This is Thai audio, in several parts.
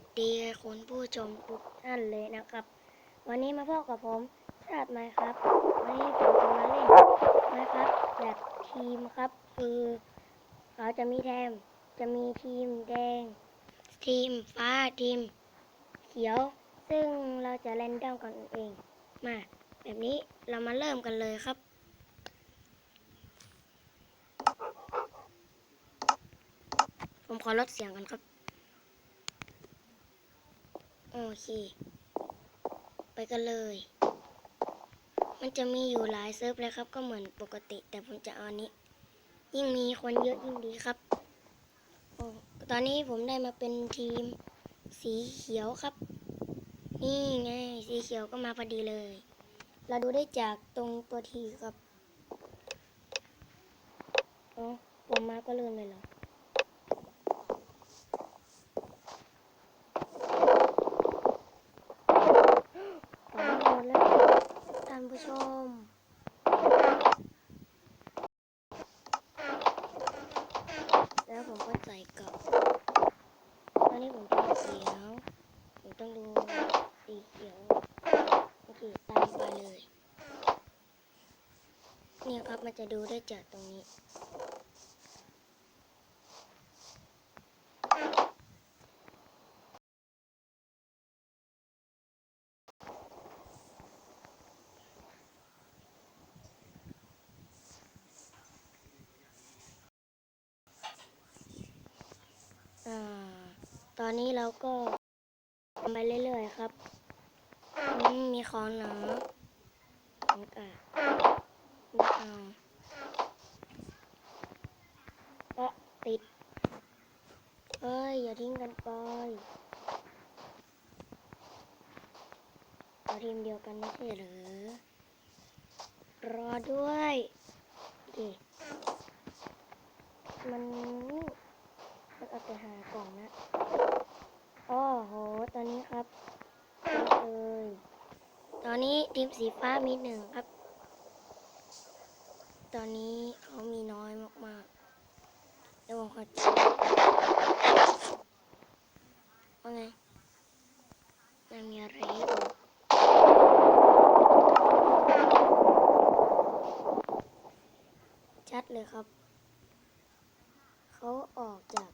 สดีคุณผู้ชมทุกท่านเลยนะครับ วันนี้มาพบกับผมชาติไมครับ วันนี้ผมจะมาเล่นนะครับแบบทีมครับ คือเขาจะมีแทมจะมีทีมแดง ทีมฟ้าทีม เขียว ซึ่งเราจะเล่นดอมกันเอง มาแบบนี้เรามาเริ่มกันเลยครับผมขอลดเสียงกันครับ โอเค ไปกันเลย มันจะมีอยู่หลายเซิร์ฟเลยครับ ก็เหมือนปกติ แต่ผมจะเอาอันนี้ ยิ่งมีคนเยอะยิ่งดีครับโอ้ตอนนี้ผมได้มาเป็นทีมสีเขียวครับ นี่ไง สีเขียวก็มาพอดีเลย เราดูได้จากตรงตัวทีครับ อ๋อ ผมมาก็เลื่อนเลยเหรอ ขอโทษแล้วท่านผู้ชม แล้วผมก็ใส่กลับ ตอนนี้ผมเป็นเขียว ผมต้องดูสีเขียว โอเค ตามไปเลย เนี่ยครับ มัน จะดูได้จากตรงนี้อ่าตอนนี้เราก็ทำไปเรื่อยๆครับมมีของหนาของกาไม่เอาก็ ติดเอ้ย อย่าทิ้งกันไปเราทีมเดียวกันไม่ใช่หรือ รอด้วยโอเคมันมันเอาไปหากล่องนะโอ้โห ตอนนี้ครับเอ้ยตอนนี้ทีมสีฟ้ามีหนึ่งครับ ตอนนี้เขามีน้อยมากๆ ดี๋ยวผมขอเคว่าไงมันมีอะไรให้ดูชัดเลยครับ เขาออกจาก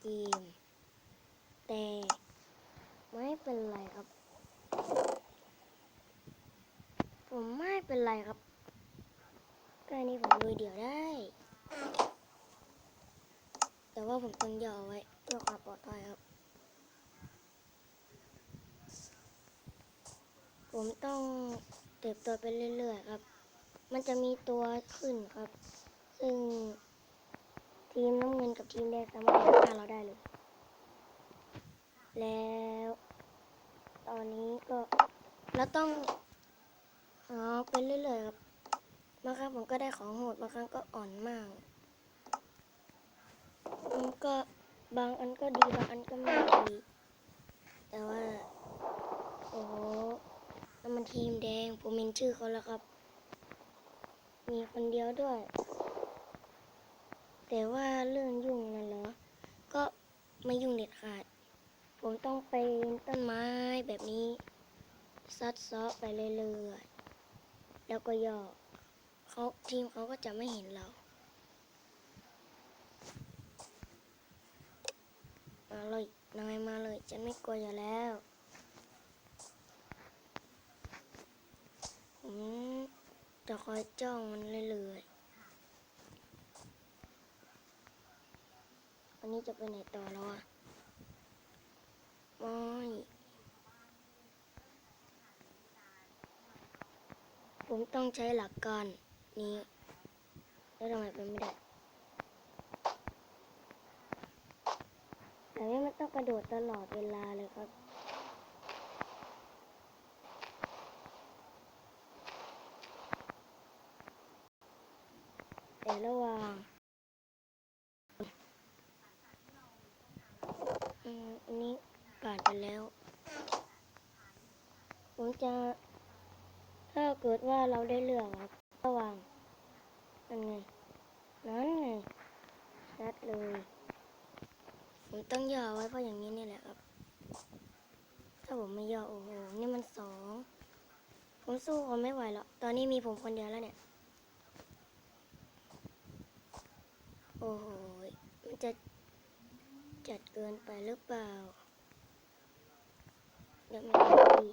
เกม แต่ไม่เป็นไรครับ ผมไม่เป็นไรครับแค่นี้ผมลุยเดี่ยวได้ แต่ว่าผมต้องย่อไว้เพื่อความปลอดภัยครับ ผมต้องเติบโตไปเรื่อยๆครับ มันจะมีตัวขึ้นครับ ซึ่งทีมน้ำเงินกับทีมแดงสามารถฆ่าเราได้เลย แล้ว ตอนนี้ก็เราต้องหาไปเรื่อยๆครับบางครั้งผมก็ได้ของโหดบางครั้งก็อ่อนมาก มันก็บางอันก็ดีบางอันก็ไม่ดี แต่ว่า โอ้โหนั่นมันทีมแดง ผมเห็นชื่อเขาแล้วครับ มีคนเดียวด้วย แต่ว่าเรื่องยุ่งนั่นเหรอ ก็ไม่ยุ่งเด็ดขาด ผมต้องไปต้นไม้แบบนี้ ซัดซ้อไปเรื่อยๆ แล้วก็ย่อเขาทีมเขาก็จะไม่เห็นเรา มาเลยนายมาเลยฉันไม่กลัวอยู่แล้วผมจะคอยจ้องมันเรื่อยๆวันนี้จะไปไหนต่อแล้วอะไม่ผมต้องใช้หลักการนี้ แล้วทำไมเป็นไม่ได้ แต่นี่มันต้องกระโดดตลอดเวลาเลยครับ แต่ระหว่างอืมอันนี้ผ่านไปแล้ว ผมจะ ถ้าเกิดว่าเราได้เลือกครับ ระหว่างนั่นไง นั้นไงชัดเลย ผมต้องย่อไว้เพราะอย่างนี้นี่แหละครับ ถ้าผมไม่ย่อโอ้โหนี่มันสอง ผมสู้เขาไม่ไหวแล้วตอนนี้มีผมคนเดียวแล้วเนี่ย โอ้โห มันจะจัดเกินไปหรือเปล่า เดี๋ยวมันดี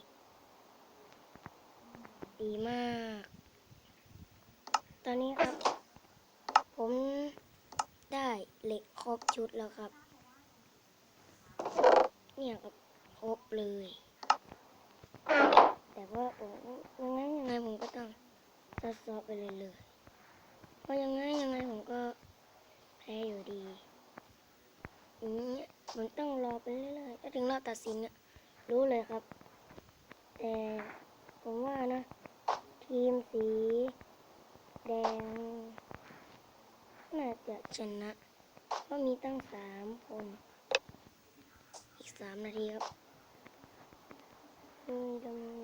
ดีมาก ตอนนี้ครับ ผมได้เหล็กครบชุดแล้วครับ เนี่ยครับครบเลย แต่ว่าผมยังไงยังไงผมก็ต้องซัดซอไปเลยเลยเพราะยังไงยังไงผมก็แพ้อยู่ดีอย่างเงี้ยมันต้องรอไปเรื่อยๆถ้าถึงรอบตัดสินน่ะรู้เลยครับ แต่ผมว่านะ ทีมสี แดง น่าจะชนะเพราะมีตั้งสามคน สามนาทีครับนี่ตรงนี้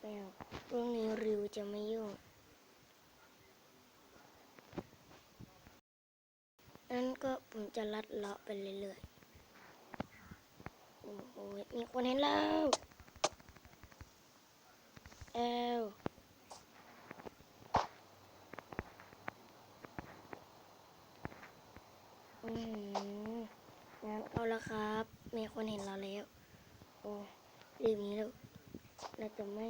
แมวพรุ่งนี้ริวจะไม่ยุ่งนั้นก็ผมจะลัดเลาะไปเรื่อยๆ โอ้โหมีคนเห็นแล้ว แอล อืมงั้นเอาละครับ มีคนเห็นเราแล้ว โอ้รีบนี้แล้วเราจะไม่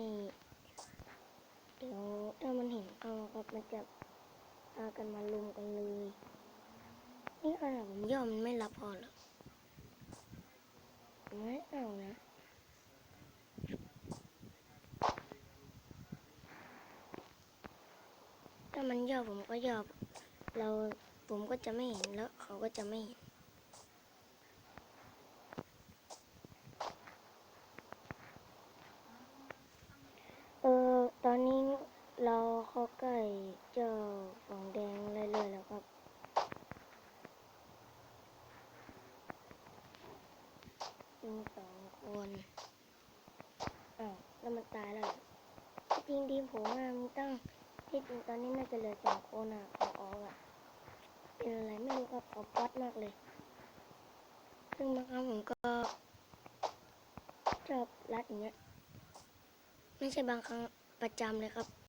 เดี๋ยวถ้ามันเห็นเอาครับมันจะพากันมาลุมกันเลย นี่ขนาดผมย่อมันไม่รับพอหรอไม่เอานะถ้ามันย่อผมก็ย่อเรา ผมก็จะไม่เห็นแล้ว เขาก็จะไม่เห็นเออตอนนี้เราเข้าใกล้เจ้าฟองแดงเรื่อยๆแล้วครับมีสองคนอ้าวแล้วมันตายแล้วที่จริงทีผมอะมันตั้งที่จริงตอนนี้น่าจะเหลือสองคนอะของออกอะ เป็นอะไรไม่รู้ครับเขาป๊อดมากเลย ซึ่งบางครั้งผมก็ชอบรัดอย่างเงี้ย ไม่ใช่บางครั้งประจำเลยครับ